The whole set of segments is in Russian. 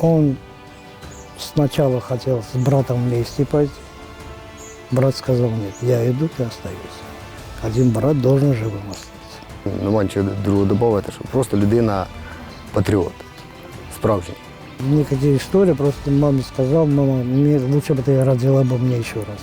Он сначала хотел с братом вместе пойти. Брат сказал, нет, я иду, ты остаешься. Один брат должен живым остаться. Нема нічого другого додати, що просто людина патріот, справжній. Никакие истории, просто маме сказал, мама, мне, лучше бы ты родила бы мне еще раз.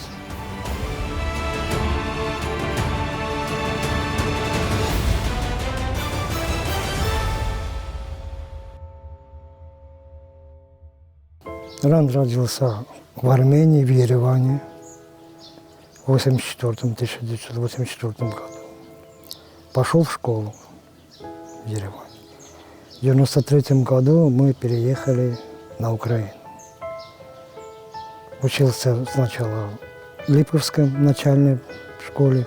Ран родился в Армении, в Ереване, в 84 1984 году. Пошел в школу в Ереване. В 93 году мы переехали на Украину. Учился сначала в Липовской начальной школе,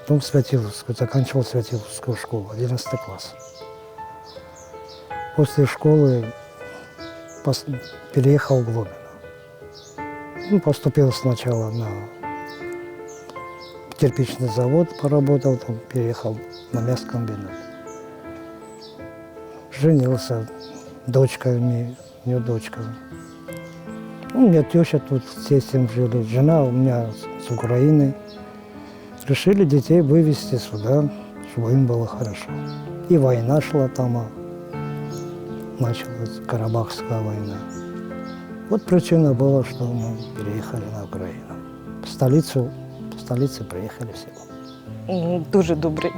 потом в Святиловскую, заканчивал Святиловскую школу, 11 класс. После школы переехал в Глобино. Ну, поступил сначала на кирпичный завод, поработал, там переехал на мясокомбинат женился, дочка у нее, у нее дочка. У меня теща тут все с ним жили, жена у меня с, Украины. Решили детей вывезти сюда, чтобы им было хорошо. И война шла там, а началась Карабахская война. Вот причина была, что мы переехали на Украину. В столицу, в столице приехали все. Дуже добрий,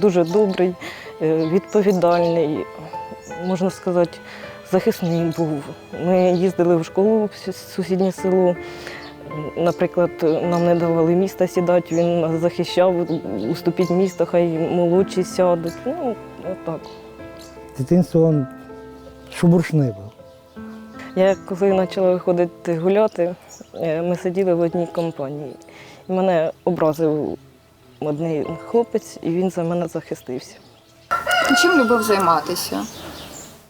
дуже добрий, е, відповідальний, можна сказати, захисний був. Ми їздили в школу в сусіднє село. Наприклад, нам не давали міста сідати, він нас захищав, уступіть місто, хай молодші сядуть. Ну, отак. Дитинство він шубуршний був. Я коли почала виходити гуляти, е, ми сиділи в одній компанії. І мене образив один хлопець, і він за мене захистився. Чим любив займатися?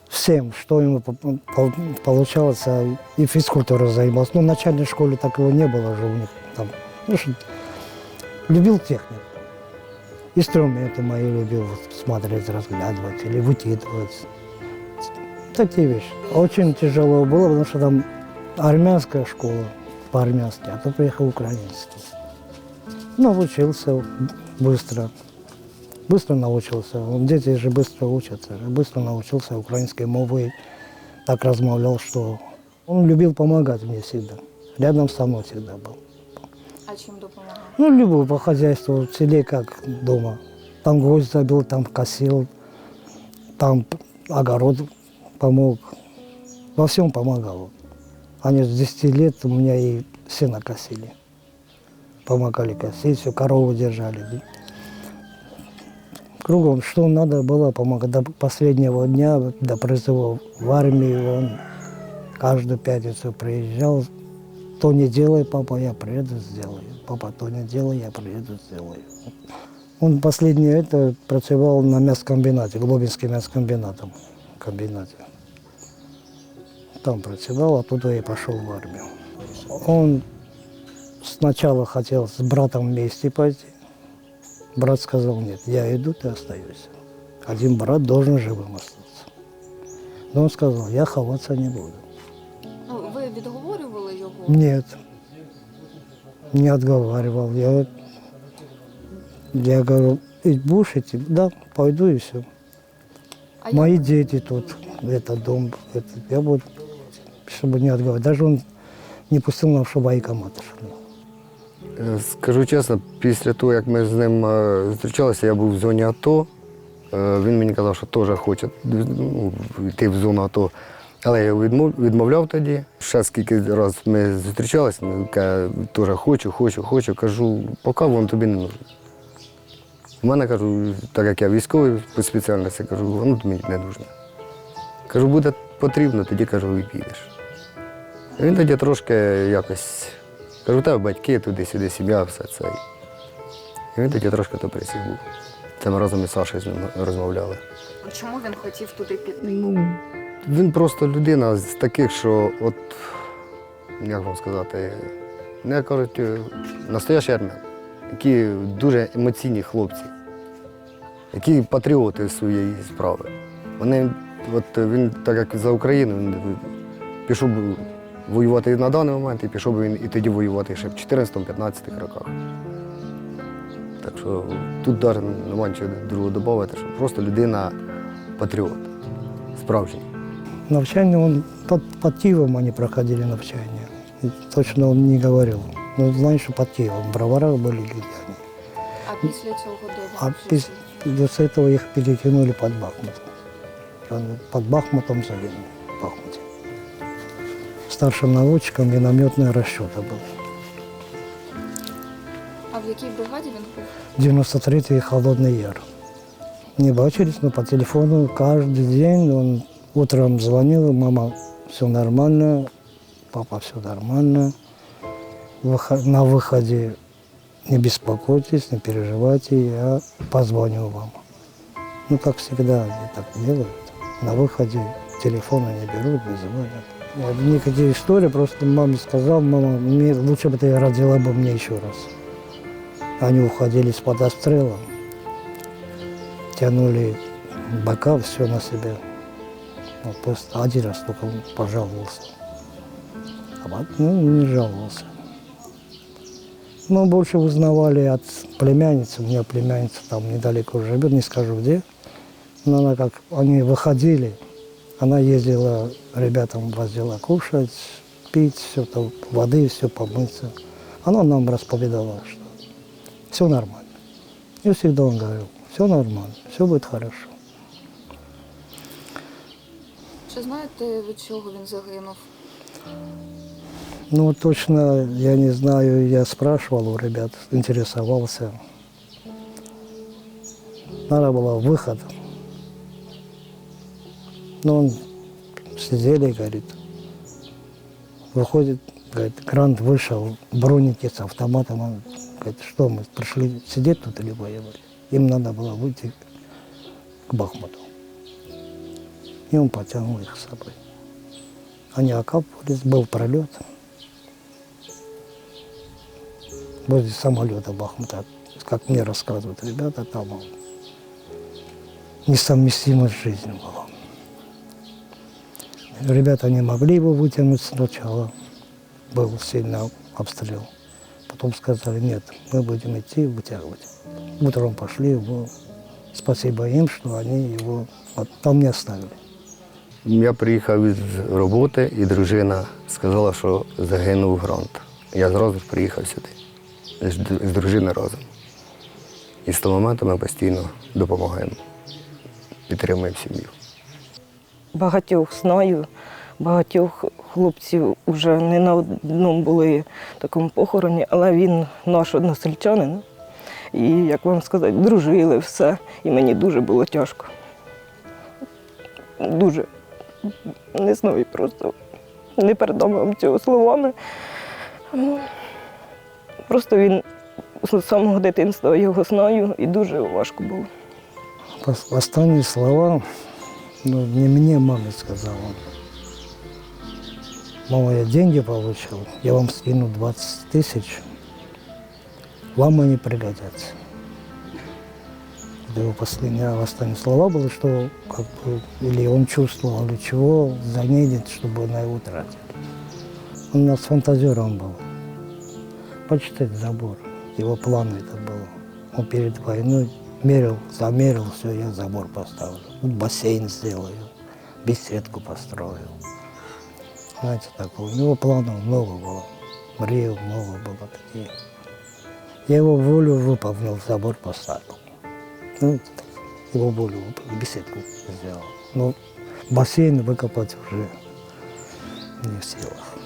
всем, что ему по- по- получалось, а и физкультурой занимался. Ну, в начальной школе такого не было же у них там. Ну, что, любил технику. Инструменты мои любил вот смотреть, разглядывать или Такие вещи. Очень тяжело было, потому что там армянская школа по-армянски, а то приехал украинский. Научился быстро. Быстро научился. Дети же быстро учатся. Быстро научился украинской мовы. Так размовлял, что он любил помогать мне всегда. Рядом со мной всегда был. А чим допомагав? Ну, любой по хозяйству, в селе как дома. Там гвоздь забил, там косил, там огород помог. Во всем помогал. Они с 10 лет у меня и сено косили. Помогали косить, все, корову держали. Кругом, что надо было помогать. До последнего дня, до призыва в армию, он каждую пятницу приезжал, то не делай, папа, я приеду, сделаю. Папа, то не делай, я приеду, сделаю. Он последнее это працював на мясокомбінаті, Глобінським мясокомбінатом. Комбінаті. там працював, а туди и пошел в армию. Он сначала хотел с братом вместе пойти. Брат сказал, нет, я иду, ты остаешься. Один брат должен живым остаться. Но он сказал, я ховаться не буду. Ну, ви відговорювали його? Нет, не отговаривал. Я, я говорю, «И будешь идти? Да, пойду и все. А Мои дети тут, это дом, это, я буду, чтобы не отговаривать. Даже он не пустил нам, военкомат шли. Е, Скажу чесно, після того, як ми з ним зустрічалися, я був в зоні АТО. Він мені казав, що теж хоче ну, йти в зону АТО. Але я відмов- відмовляв тоді. Ще скільки разів ми зустрічалися, теж хочу, хочу, хочу. Кажу, поки воно тобі не нужно. У мене кажу, так як я військовий по спеціальності, кажу, воно тобі не нужно. Кажу, буде потрібно, тоді кажу, і підеш. Він тоді трошки якось. Кажу, тебе батьки туди-сюди, сім'я, все це. І він тоді трошки то присів був. Це ми разом із Сашою з ним розмовляли. А Чому він хотів туди піти? Ну, він просто людина з таких, що от, як вам сказати, ну, як кажуть, настоящий армян, які дуже емоційні хлопці, які патріоти своєї справи. Вони, от він, так як за Україну, він пішов воювати на даний момент і пішов би він і тоді воювати ще в 14-15 роках. Так що тут навіть нема нічого другого додати, що просто людина патріот, справжній. Навчание, он под, под Киевом они проходили навчание. И точно он не говорил. Но знаешь, что под Киевом, в броварах были где они. А після цього де А він пис- жив? после этого их перетянули под Бахмут. Он под Бахмутом загинул, в Бахмуте. Старшим наводчиком минометная расчета был. А в якій бригаді він був? 93-й Холодный Яр. Не бачились, но по телефону каждый день он утром звонил, мама, все нормально, папа, все нормально. Выход- На выходе не беспокойтесь, не переживайте, я позвоню вам. Ну, как всегда, они так делают. На выходе телефона не берут, не звонят. Я никакие истории, просто маме сказал, мама, мне лучше бы ты родила бы мне еще раз. Они уходили с под обстрела, тянули бока, все на себя. Вот просто один раз только он пожаловался. А ну, не жаловался. Но больше узнавали от племянницы. У меня племянница там недалеко живет, не скажу где. Но она как, они выходили, она ездила, ребятам возила кушать, пить, все там, воды, все помыться. Она нам расповедала, что все нормально. И всегда он говорил, все нормально, все будет хорошо. Чи знаєте, від чого він загинув? Ну, точно, я не знаю, я спрашивал у ребят, интересовался. Надо было выход. но он сидели, говорит, выходит, говорит, Грант вышел, броники с автоматом. Он говорит, что мы пришли сидеть тут или воевать? Им надо было выйти к Бахмуту. И он потянул их с собой. Они окапывались, был пролет. возле самолета Бахмута, как мне рассказывают ребята, там несовместимость с жизнью. Ребята не могли его вытянуть сначала, был сильный обстрел. Потом сказали, нет, мы будем идти вытягивать. Утром пошли его, спасибо им, что они его вот там не оставили. Я приїхав із роботи, і дружина сказала, що загинув грант. Я зразу ж приїхав сюди. З, з дружиною разом. І з того моменту ми постійно допомагаємо, підтримуємо сім'ю. Багатьох знаю, багатьох хлопців вже не на одному були такому похороні, але він наш односельчанин. І, як вам сказати, дружили все. І мені дуже було тяжко. Дуже. Не знаю, просто не передам цього словами. Ну, Просто він з самого дитинства його знаю і дуже важко було. Останние слова, ну, не мне, маме сказала. Мама, я деньги получил, я вам скину 20 тысяч, вам они пригодятся. Это его последние, последние слова были, что как бы, или он чувствовал, или чего, занедет, чтобы на его тратить. Он у нас фантазером был. Почитать забор. Его планы это было. Он перед войной мерил, замерил, все, я забор поставлю. Бассейн сделаю, беседку построю. Знаете, такого. У него планов много было. Мрил много было такие. Я его волю выполнил, забор поставил. Ну, так, его волю выполнил, беседку сделал. Но бассейн выкопать уже не в силах.